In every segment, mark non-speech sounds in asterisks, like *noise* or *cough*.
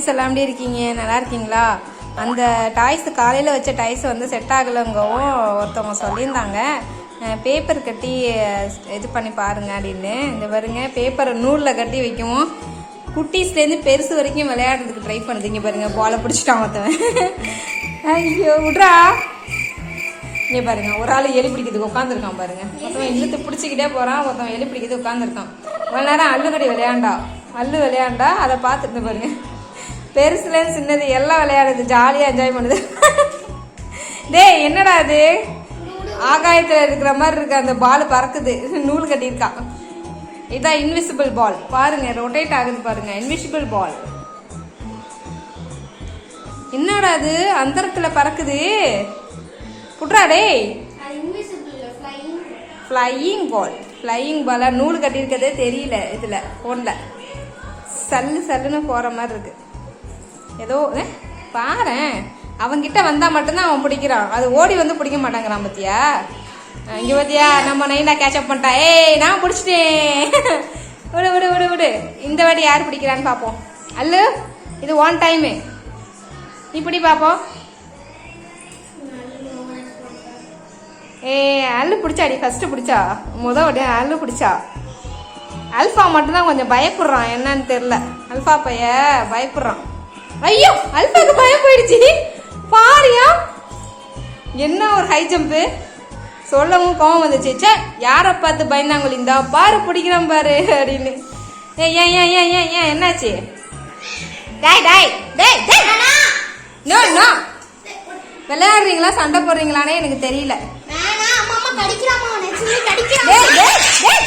Friends எல்லாம் எப்படி இருக்கீங்க? நல்லா இருக்கீங்களா? அந்த டாய்ஸ் காலையில் வச்ச டாய்ஸ் வந்து செட் ஆகலைங்கவும் ஒருத்தவங்க சொல்லியிருந்தாங்க. பேப்பர் கட்டி இது பண்ணி பாருங்க அப்படின்னு. இந்த பாருங்க பேப்பரை நூலில் கட்டி வைக்கவும். குட்டீஸ்லேருந்து பெருசு வரைக்கும் விளையாடுறதுக்கு ட்ரை பண்ணுது. பாருங்க பாலை பிடிச்சிட்டான் ஒருத்தவன். ஐயோ விட்றா. இங்கே பாருங்க ஒரு ஆள் எலி பிடிக்கிறதுக்கு உட்காந்துருக்கான் பாருங்க. ஒருத்தவன் இழுத்து பிடிச்சிக்கிட்டே போகிறான் ஒருத்தவன் எலி பிடிக்கிறது உட்காந்துருக்கான் இவ்வளோ நேரம் அல்லுகடி விளையாண்டா? அல்லு விளையாண்டா? அதை பார்த்துட்டு பாருங்க. பெருசுலேருந்து சின்னது எல்லாம் விளையாடுது ஜாலியாக என்ஜாய் பண்ணுது. டேய் என்னடா அது ஆகாயத்தில் இருக்கிற மாதிரி இருக்கு அந்த பால் பறக்குது. நூல் கட்டியிருக்கான். இதான் இன்விசிபிள் பால் பாருங்க ரொட்டேட் ஆகுது பாருங்க இன்விசிபிள் பால் என்னடா அது அந்தரத்தில் பறக்குது. புட்றா டேய். ஃப்ளையிங் பால் ஃப்ளையிங் பாலாக நூல் கட்டியிருக்கதே தெரியல இதில் ஃபோனில் சல்லு சல்லுன்னு போகிற மாதிரி இருக்குது ஏதோ பாரு அவன்கிட்ட வந்தால் மட்டும்தான் அவன் பிடிக்கிறான். அது ஓடி வந்து பிடிக்க மாட்டாங்கிறான் பத்தியா? இங்கே பார்த்தியா நம்ம நைனா கேட்சப் பண்ணிட்டா. ஏய் நான் பிடிச்சிட்டேன். *laughs* விடு விடு விடு விடு. இந்த வாட்டி யார் பிடிக்கிறான்னு பார்ப்போம் அல்லு இது ஒன் டைமு நீ பிடி பார்ப்போம் ஏ அல்லு பிடிச்சாடி ஃபஸ்ட்டு பிடிச்சா? முத உடனே அல்லு பிடிச்சா? அல்ஃபா மட்டும்தான் கொஞ்சம் பயப்படுறான். என்னன்னு தெரில அல்ஃபா பைய பயப்படுறான். ஐயோ அல்ஃபாக்கு பயம் போயிடுச்சு. பாரியா? என்ன ஒரு ஹை ஜம்ப்பு சொல்லவும் கோவம் வந்துச்சு. ச்சே யாரை பார்த்து பயந்தாங்க இந்தா பாரு பிடிக்கிறான் பாரு அப்படின்னு. ஏய் ஏன் ஏன் ஏன் ஏன் ஏன் என்னாச்சு? டாய் டாய் டேய் டேய் நோ நோ. விளையாடுறீங்களா சண்டை போடுறீங்களானே எனக்கு தெரியல. வேணாம் அம்மா அம்மா கடிக்கிறாமா உன்னை சொல்லி கடிக்கிறாமா டேய் டேய் டேய்.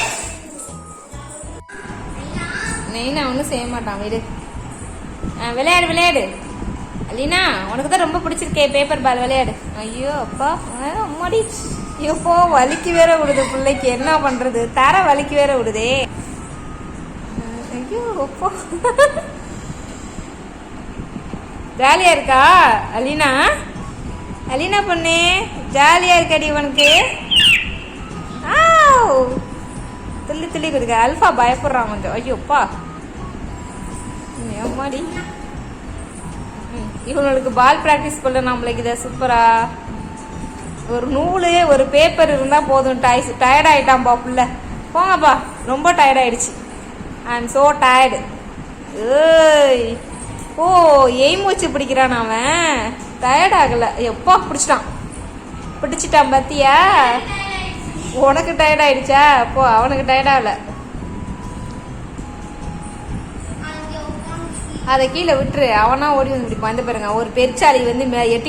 நெய் நான் ஒன்றும் செய்ய மாட்டான் விடு. விளையாடு விளையாடு. அலீனா உனக்கு தான் ரொம்ப பிடிச்சிருக்கே பேப்பர் பால் விளையாடு. ஐயோ அப்பா. அம்மாடி. ஐயோப்போ வலிக்கு வேற விடுது பிள்ளைக்கு. என்ன பண்ணுறது தர வலிக்கு வேற விடுதே. ஐயோ அப்பா. ஜாலியாக இருக்கா அலீனா? அலீனா பொண்ணு ஜாலியாக இருக்காடி உனக்கு. ஆ துள்ளி துள்ளி கொடுக்க அல்ஃபா பயப்படுறான் கொஞ்சம். ஐயோப்பா ஏம்மாடி ம், இவங்களுக்கு பால் ப்ராக்டிஸ் பண்ண நம்மளுக்கு இதை சூப்பரா ஒரு நூலு ஒரு பேப்பர் இருந்தால் போதும் டாய்ஸ் டயர்ட் ஆயிட்டான்பா புள்ள. போங்கப்பா ரொம்ப டயர்ட் ஆயிடுச்சு. ஐ எம் ஸோ டயர்டு ஏய் ஓ எய்ம் வச்சு பிடிக்கிறான் அவன். டயர்ட் ஆகலை. எப்போ பிடிச்சிட்டான்? பிடிச்சிட்டான் பாத்தியா? உனக்கு டயர்ட் ஆயிடுச்சா? போ அவனுக்கு டயர்ட் ஆகல. அதை கீழே விட்டுரு. அவனா ஓடி வந்து பிடிப்பான் இந்த பாருங்க ஒரு பெருச்சாளி வந்து மே- எட்டி